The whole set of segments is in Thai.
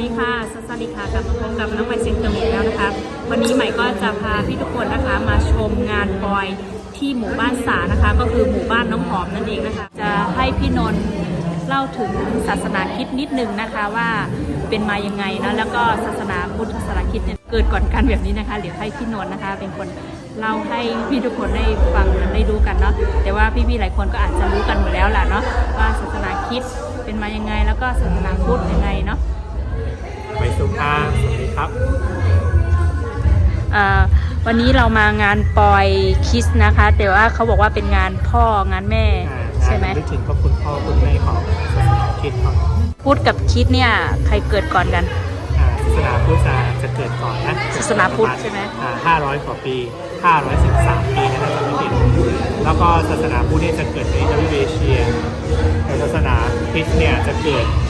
ดีค่ะสวัสดีค่ะกลับมาพบกับน้องใหม่เสียงตรงอีกแล้วนะคะ วันนี้ใหม่ก็จะพาพี่ทุกคนนะคะมาชมงานปอยที่หมู่บ้านสานะคะ ก็คือหมู่บ้านน้องหอมนั่นเองนะคะ จะให้พี่นนท์เล่าถึงศาสนาคิดนิดนึงนะคะว่าเป็นมายังไงนะแล้วก็ศาสนาพุทธศาสนาคิดเนี่ยเกิดก่อนกันแบบนี้นะคะเดี๋ยวให้พี่นนท์นะคะ เป็นคนเล่าให้พี่ทุกคนได้ฟังได้รู้กันเนาะแต่ว่าพี่ๆหลายคนก็อาจจะรู้กันหมดแล้วแหละเนาะว่าศาสนาคิดเป็นมายังไง แล้วก็ศาสนาพุทธยังไงเนาะ สุภาสวัสดีครับอ่าวันนี้เรามางานปอยคิสนะคะ แต่ว่าเขาบอกว่าเป็นงานพ่องานแม่อ่าใช่ไหมนึกถึงพระคุณพ่อคุณแม่ของศาสนาคริดครับพุทธกับคิดเนี่ยใครเกิดก่อนกันอ่าศาสนาพุทธจะจะเกิดก่อนนะศาสนาพุทธใช่ไหมอ่า500กว่าปี513ปีนะถ้าจำไม่ผิดแล้วก็ศาสนาพุทธเนี่ยจะเกิดในทวีปเอเชียแต่ศาสนาคริสต์เนี่ยจะเกิดอ่า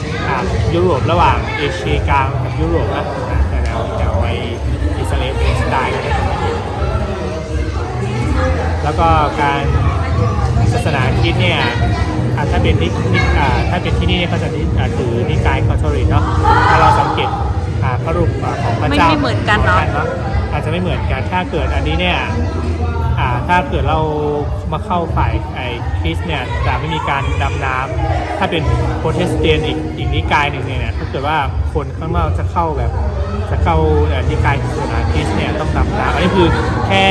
ยุโรประหว่างเอเชียกลางกับยุโรปนะอ่าแต่แนวแถวไออิสราเอลเป็นสไตล์นะถ้าจำไม่ผิดแล้วก็การศาสนาคริสต์เนี่ยอ่าถ้าเป็นนินิอ่าถ้าเป็นที่นี่เนี่ยเขาจะนิอ่าถือนิกายคาทอลิกเนาะถ้าเราสังเกตอ่าพระรูปอ่าของพระไม่เจ้าไม่เหมือนกันเนาะอาจจะไม่เหมือนกันถ้าเกิดอันนี้เนี่ยอ่า ถ้าเกิดเรามาเข้าฝ่ายไอ้คริสต์เนี่ยจะไม่มีการดำน้ำถ้าเป็นโปรเตสแตนต์อีกอีกนิกายหนึ่งเนี่ยนะถ้าเกิดว่าคนข้างนอกจะเข้าแบบจะเข้าเอ่อนิกายศาสนาคริสต์เนี่ยต้องดำน้ำอันนี้คือแค่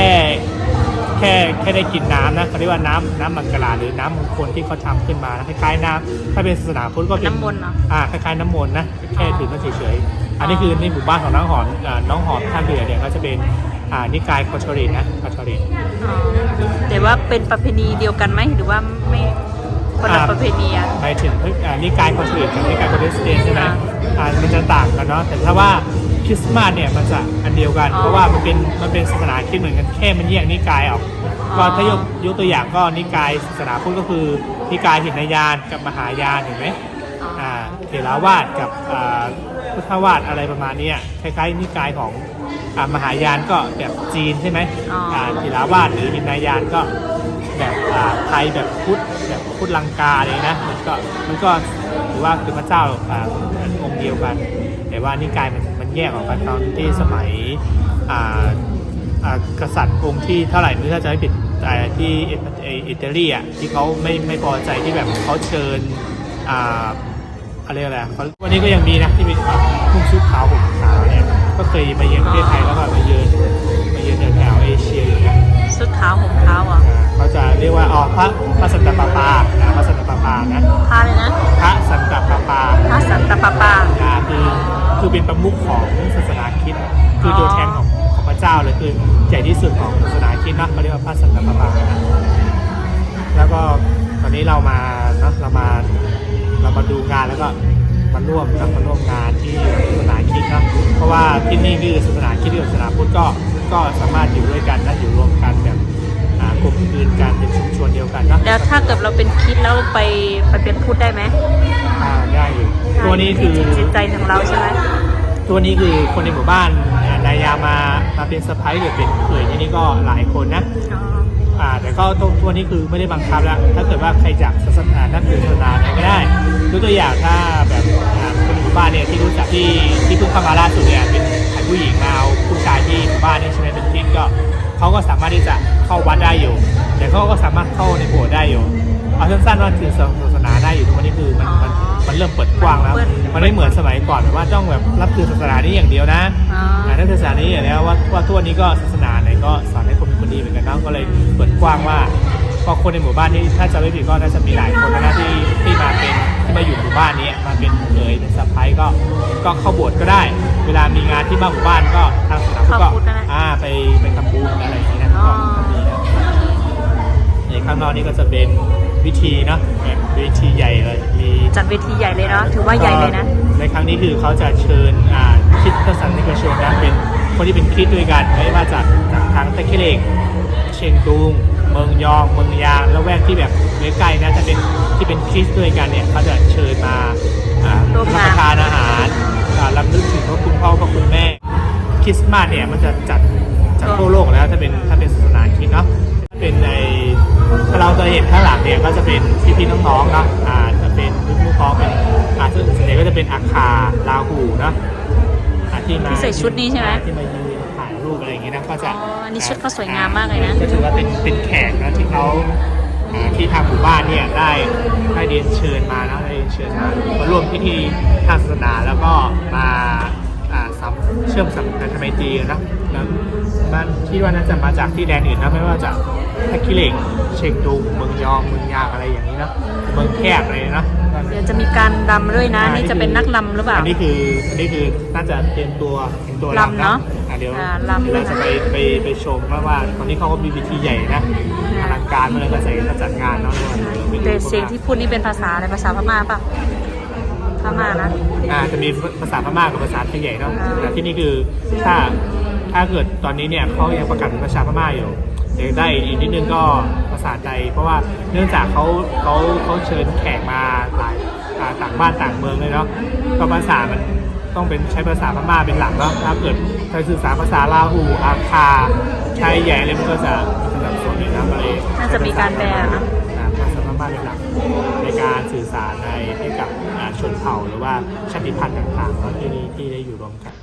แค่แค่ได้กินน้ำนะเขาเรียกว่าน้ำน้ำมังกรหรือน้ำมงคลที่เขาทำขึ้นมานะคล้ายๆน้ำถ้าเป็นศาสนาพุทธก็เป็นน้ำมนต์เนาะอ่าคล้ายๆน้ำมนต์นะแค่ถือมาเฉยๆอันนี้คือในหมู่บ้านของน้องหอมอ่าน้องหอมท่าเรือเนี่ยก็จะเป็น อ่านิกายคอชอรินนะคอชอรินอ๋อแต่ว่าเป็นประเพณีเดียวกันไหมหรือว่าไม่คนละอ่าประเพณีอะหมายถึงอ่านิกายคอชอรินกับนิกายโปรเตสแตนต์ใช่ไหมอ่าอ่ามันจะต่างกันเนาะแต่ถ้าว่าคริสต์มาสเนี่ยมันจะอันเดียวกันอ๋อเพราะว่ามันเป็นมันเป็นศาสนาคริสต์เหมือนกันแค่มันแยกนิกายออกอ๋อก็ถ้ายกยกตัวอย่างก็นิกายศาสนาพุทธก็คือ นิกายหินยานกับมหายานเห็นไหมอ๋ออ่าเถราวาสกับอ่าพุทธวาสอะไรประมาณเนี้ยคล้ายๆนิกายของอ่า มหายานก็แบบจีนใช่ไหมอ๋ออ่าเถราวาสหรือหินยานก็แบบอ่าไทยแบบพุทธแบบพุทธลังกาเลยนะมันก็มันก็ถือว่าคือพระเจ้าอ่าองค์เดียวกัน แต่ว่านิกายมันมันแยกออกกันตอนที่สมัยอ่า อ่ากษัตริย์องค์ที่เท่าไหร่ไม่รู้ถ้าจะไม่ผิดแต่ที่อิเอ่ออิตาลีอะที่เขาไม่ไม่พอใจที่แบบเขาเชิญอ่าอะไรอะไรอะเขาวันนี้ก็ยังมีนะที่เป็นพุ่งชุดขาวผม ยมาเยือนประเทศไทยแล้วก็มาเยือนมาเยือนแถวๆเอเชียอยู่นะชุดขาวห่มขาวอะอ่าเขาจะเรียกว่าอ๋อพระพระสันตะปาปานะพระสันตะปาปานะพาเลยนะพระสันตะปาปาพระสันตะปาปาอ่าคือคือเป็นประมุขของศาสนาคริสต์คือตัวแทนของของพระเจ้าเลยคือใหญ่ที่สุดของศาสนาคริสต์นะเขาเรียกว่าพระสันตะปาปานะแล้วก็ตอนนี้เรามาเนอะเรามาเรามาดูงานแล้วก็ มาร่วมนะมาร่วมงานที่ศาสนาคริสต์นะเพราะว่าที่นี่คือศาสนาคริสต์กับศาสนาพุทธก็ก็สามารถอยู่ด้วยกันนะอยู่รวมกันแบบอ่ากลมกลืนกันเป็นชุมชนเดียวกันนะแล้วถ้าเกิดเราเป็นคิดแล้วไปไปเป็นพุทธได้ไหมอ่าได้อยู่ตัวนี้คือ จิตใจของเราใช่ไหม ตัวนี้คือคนในหมู่บ้านอ่านายามามา เป็นสะพ้ายหรือเป็นเขยที่นี่ก็หลายคนนะอ๋ออ่าแต่ก็ตัวตัวนี้คือไม่ได้บังคับแล้ว ถ้าเกิดว่าใครจากศาสนานับถือศาสนาไหนก็ได้ยกตัวอย่างถ้าแบบอ่าคนในหมู่บ้านเนี่ยที่รู้จักที่ที่เพิ่งเข้ามาล่าสุดเนี่ยเป็นผู้หญิงมาเอาผู้ชายที่หมู่บ้านนี่ใช่ไหมเป็นคริสต์ก็เขาก็สามารถที่จะเข้าวัดได้อยู่ แต่เขาก็สามารถเข้าในโบสถ์ได้อยู่เอาสั้นๆว่าถือศาสนาได้อยู่ทุกวันนี้คือมันมันมัน เริ่มเปิดกว้างแล้ว มันไม่เหมือนสมัยก่อนแบบว่าต้องแบบรับถือศาสนานี้อย่างเดียวนะอ๋ออ่านักศึกษานี้อย่างนี้ว่าว่าทั่วนี้ก็ศาสนาไหนก็สอนให้คนเป็นคนดีเหมือนกันเนาะก็เลยเปิดกว้างว่าพอคนในหมู่บ้านนี้ถ้าจะไม่ผิดก็น่าจะมีหลายคนนะที่ที่มาเป็นที่มาอยู่หมู่บ้านนี้มาเป็นเคยเป็นสะพ้ายก็ก็เข้าโบสถ์ก็ได้ เวลามีงานที่บ้านหมู่บ้านก็ทางศาสนาพุทธก็เข้าพุทธก็ได้อ่าไปไปทำบุญอะไรอย่างนี้นะอ๋อก็ก็มีนะในข้างนอกนี่ก็จะเป็น วิธีเนาะแบบวิธีใหญ่เลยมีจัดเวทีใหญ่เลยเนาะถือว่าใหญ่เลยนะ ในครั้งนี้คือเขาจะเชิญอ่าคริดสันนิกชนนะเป็นคนที่เป็นคริดด้วยกันไม่ว่าจากจากทางตะเคเลกเชียงตุงเมืองยองเมืองยางแล้วแวกที่แบบใกล้ๆนะจะเป็นที่เป็นคริสต์ด้วยกันเนี่ยเขาจะเชิญมาอ่าร่วมรับงานประทานอาหารอ่ารับนึกถึงพระคุณพ่อพระคุณแม่คริสต์มาสเนี่ยมันจะจัดจัดทั่วโลกแล้วถ้าเป็นถ้าเป็นศาสนาคริสต์เนาะถ้าเป็นในถ้า เราจะเห็นข้างหลังเนี่ยก็จะเป็นพี่ๆน้องๆเนาะอ่าจะเป็นผู้ปกครองเป็นอ่าส่วนใหญ่ก็จะเป็นอาคาลาหูเนาะอ่าที่มาที่ใส่ชุดนี้ใช่ไหมอ่าที่มายืนถ่ายรูปอะไรอย่างงี้นะก็จะอ๋ออันนี้ชุดเขาสวยงามมากเลยนะ ก็ถือว่าเป็นเป็นแขกนะที่เขาอ่าที่ทางหมู่บ้านเนี่ยได้ได้เรียนเชิญมานะได้เรียนเชิญมามาร่วมพิธีทางศาสนาแล้วก็มาอ่าสัมเชื่อมสัมพันธไมตรีกันนะแล้วมันคิดว่าน่าจะมาจากที่แดนอื่นนะไม่ว่าจะ ทักกิเหล็กเชียงตุงเมืองยองเมืองยางอะไรอย่างนี้นะเมืองแคบอะไรนะเดี๋ยวจะมีการรำด้วยนะ นี่จะเป็นนักรำหรือเปล่า อันนี้คืออันนี้คือน่าจะเป็นตัวเป็นตัวรำเนอะอ่เดี๋ยวอ่ารำเดี๋ยวเราจะไปไปไปชมว่าว่าตอนนี้เขาก็มีพิธีใหญ่นะอลังการมาเลยก็ใส่ก็จัดงานเนาะแต่เสียงที่พูดนี่เป็นภาษาอะไรภาษาพม่าป่ะพม่านะอ่าจะมีภาษาพม่ากับภาษาไทยใหญ่เนาะอ่าแต่ที่นี่คือถ้าถ้าเกิดตอนนี้เนี่ยเขายังประกาศเป็นภาษาพม่าอยู่ ได้อีกนิดนึงก็ภาษาไทยเพราะว่าเนื่องจากเขาเขาเขาเชิญแขกมาหลายต่างบ้านต่างเมืองเลยเนาะก็ภาษามันต้องเป็นใช้ภาษาพม่าเป็นหลักเนาะถ้าเกิดใครสื่อสารภาษาลาหูอาคาไทยใหญ่เลยมันก็จะสนับสนุนเลยนะก็เลยน่าจะมีการแปลนะภาษาพม่าเป็นหลักในการสื่อสารในให้กับชนเผ่าหรือว่าชาติพันธุ์ต่างๆที่นี่ที่ได้อยู่รวมกัน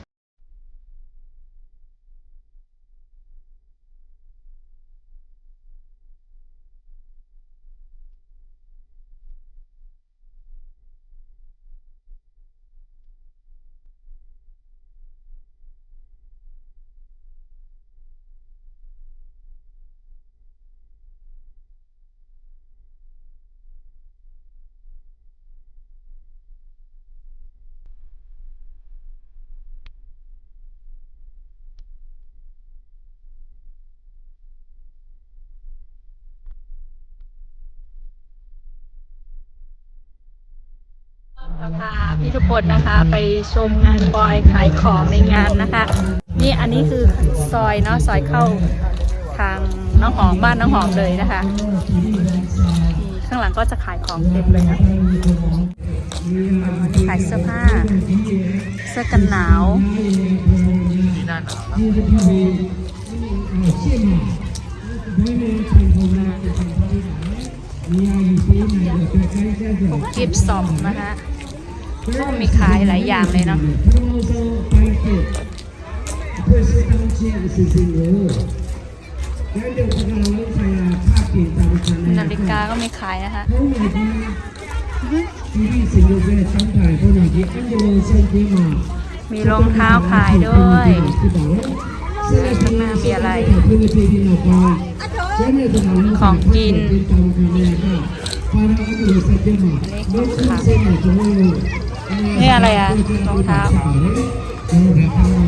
พาพี่ทุกคนนะคะไปชมงานบอยขายของในงานนะคะ นี่อันนี้คือซอยเนาะซอยเข้าทางน้องหอมบ้านน้องหอมเลยนะคะข้างหลังก็จะขายของเต็มเลยนะขายเสื้อผ้า เสื้อกันหนาวที่หน้าหนาวกกิฟต์ซอมนะคะ ก็มีขายหลายอย่างเลยเนาะนาฬิกาก็มีขายนะคะมีรองเท้าขายด้วยข้างหน้ามีอะไร ของกินนี่ อะไรอะรองเท้า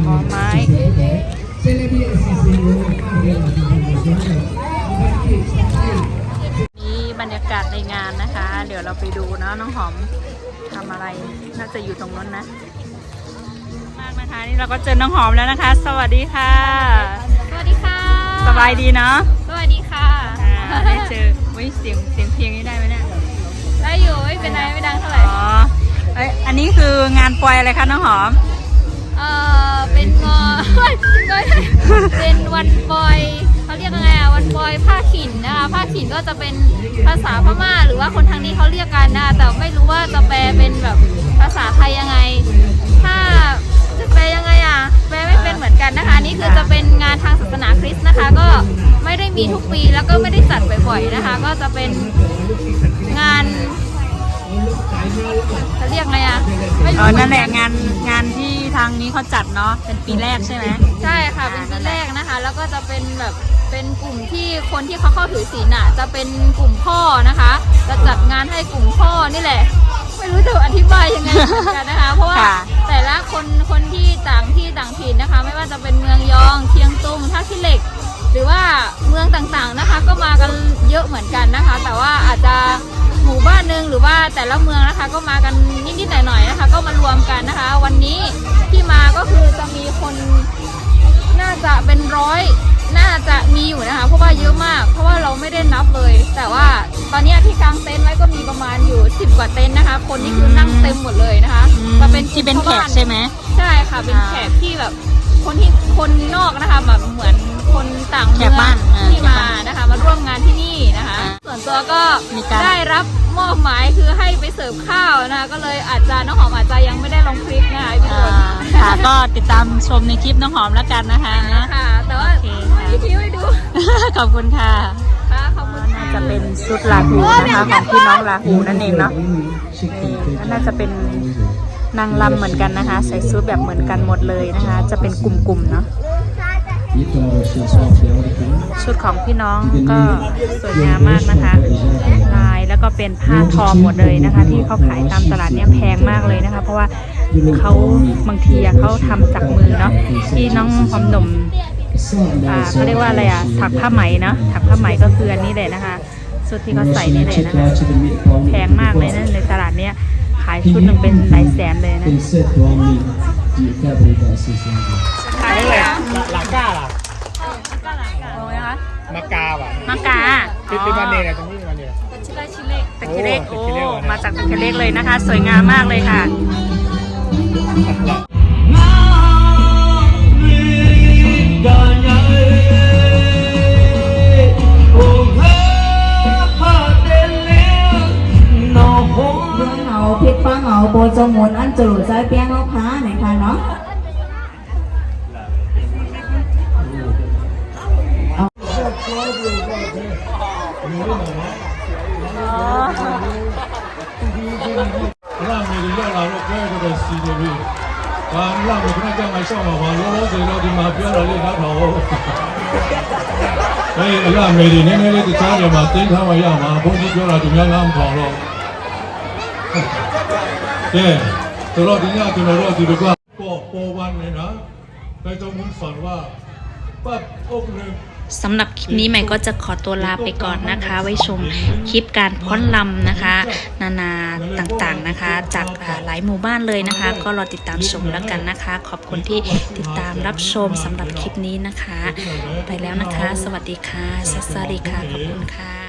หอไม้นี่บรรยากาศในงานนะคะ เดี๋ยวเราไปดูเนาะน้องหอมทำอะไร น่าจะอยู่ตรงนั้นนะ มากนะคะ นี่เราก็เจอน้องหอมแล้วนะคะ สวัสดีค่ะ สวัสดีค่ะ สบายดีเนาะ สวัสดีค่ะอ่าได้เจอวิเสียงเสียงเพลงนี้ได้ไหมเนี่ย ได้อยู่ไม่เป็นไรไม่ดังเท่าไหร่อ๋อ เอ้ยอันนี้คืองานปล่อยอะไรคะน้องหอม เออเป็นงอ เป็นวันปอยเขาเรียกยังไงอะวันปอยผ้าขินนะคะผ้าขินก็จะเป็นภาษาพม่า หรือว่าคนทางนี้เขาเรียกกันนะแต่ไม่รู้ว่าจะแปลเป็นแบบภาษาไทยยังไง ถ้าจะแปลยังไงอะแปลไม่เป็นเหมือนกันนะคะอันนี่คือจะเป็นงานทางศาสนาคริสต์นะคะ ก็ไม่ได้มีทุกปีแล้วก็ไม่ได้จัดบ่อยๆนะคะ ก็จะเป็นงาน จะเรียกไงอะไม่อ๋รู้อเหมืนั่อนแหกัละนงานงานที่ทางนี้เขาจัดเนาะเป็นปีแรกใช่ไหมใช่ค่ะเป็นปีแรกนะคะ แล้วก็จะเป็นแบบเป็นกลุ่มที่คนที่เขาเข้าถือศีลอะ จะเป็นกลุ่มพ่อนะคะ จะจัดงานให้กลุ่มพ่อนี่แหละ ไม่รู้จะอธิบายยังไงเหมือนกันนะคะ เพราะว่าค่ะแต่ละคนคนที่ต่างที่ต่างถิ่นนะคะ ไม่ว่าจะเป็นเมืองยองเชียงตุงท่าขี้เหล็ก หรือว่าเมืองต่างๆนะคะ ก็มากันเยอะเหมือนกันนะคะ แต่ว่าอาจจะหมู่บ้านหนึ่ งหรือว่าแต่ละเมืองนะคะ ก็มากันนิดๆหน่อยๆนะคะ ก็มารวมกันนะคะ วันนี้ที่มาก็คือจะมีคนน่าจะเป็นร้อยน่าจะมีอยู่นะคะ เพราะว่าเยอะมาก เพราะว่าเราไม่ได้นับเลย แต่ว่าตอนนี้ที่กางเต็นท์ไว้ก็มีประมาณอยู่สิบกว่าเต็นท์นะคะ คนนี่คือนั่งเต็มหมดเลยนะคะอืมมาเป็นที่เป็นแขชาวกบ้าใช่ไหมใช่ค่ะเป็นอ่าแขกที่แบบ คนที่คนนอกนะคะแบบเหมือนคนต่างเมืแขอกงบ้านอ่าที่แขกมาบ้านนะคะ มาร่วมงานที่นี่นะคะ อ่าส่วนตัวก็มีการ ได้รับมอบหมายคือให้ไปเสิร์ฟข้าวนะคะ ก็เลยอาจจะน้องหอมอาจจะยังไม่ได้ลงคลิปนะคะพี่อ่าตุนค่ะก็ติดตามชมในคลิปน้องหอมแล้วกันนะคะนะค่ะ แต่ว่าโอเคค่ะ พี่คิวให้ดูขอบคุณค่ะค่ะขอบคุณค่ะ จะเป็นชุดลาหูนะคะของพี่น้องลาหูนั่นเองเนาะนี่ก็น่าจะเป็น นางลำเหมือนกันนะคะ ใส่ชุดแบบเหมือนกันหมดเลยนะคะ จะเป็นกลุ่มๆเนาะชุดของพี่น้องก็สวยงามมากนะคะ ลายแล้วก็เป็นผ้าทอหมดเลยนะคะ ที่เขาขายตามตลาดเนี่ยแพงมากเลยนะคะ เพราะว่าเขาบางทีเขาทำจากมือเนาะที่น้องหอมหนุ่มอ่าเขาเรียกว่าอะไรอะถักผ้าไหมเนาะถักผ้าไหมก็คืออันนี้เลยนะคะชุดที่เขาใส่นี่เลยนะคะ แพงมากเลยนะในตลาดเนี้ยายชุดหนึ่งเป็นหลายแสนเลยนะขายเลยหลักก้าล่ะโอ้ยนะคะมากาว่ะมากาติดติดมาเนยนะตรงนี้มาเนยตะคิเล็กตะคิเล็กโอ้โอ้ตะคิเล็กเหรอเนี่ยมาจากตะคิเล็กเลยนะคะ สวยงามมากเลยค่ะ သူတို့ဇာပြန်ကောင်းဖာနိုင်ပါနော်လာမယ်ရလာတော့ကြွဲကြတဲ့စီနေပြီ။ဘာလာမယ်ခဏကြာမှရှောက်မှာပါလောလောဆယ်တော့ဒီမှာပြောတာလေးနားထောင်ဟုတ်။ဟေးအလာမယ်ဒီနည်းနည်းလေးတခြားနေရာမှာတင်းထားမှရမှာဘုန်းကြီးပြောတာသူများလားမထောင်တော့။ကဲ ตัวเราถึงยากตัวเราถึงว่าปอปวันเลยนะไปตรงมุนฝันว่าปั๊บอกหนึ่งสำหรับคลิปนี้ใหม่ก็จะขอตัวลาไปก่อนนะคะ ไว้ชมคลิปการพ้อนลำนะคะ นานาต่างๆนะคะ จากหลายหมู่บ้านเลยนะคะ ก็รอติดตามชมแล้วกันนะคะ ขอบคุณที่ติดตามรับชมสำหรับคลิปนี้นะคะ ไปแล้วนะคะ สวัสดีค่ะสัสสารีค่ะ ขอบคุณค่ะ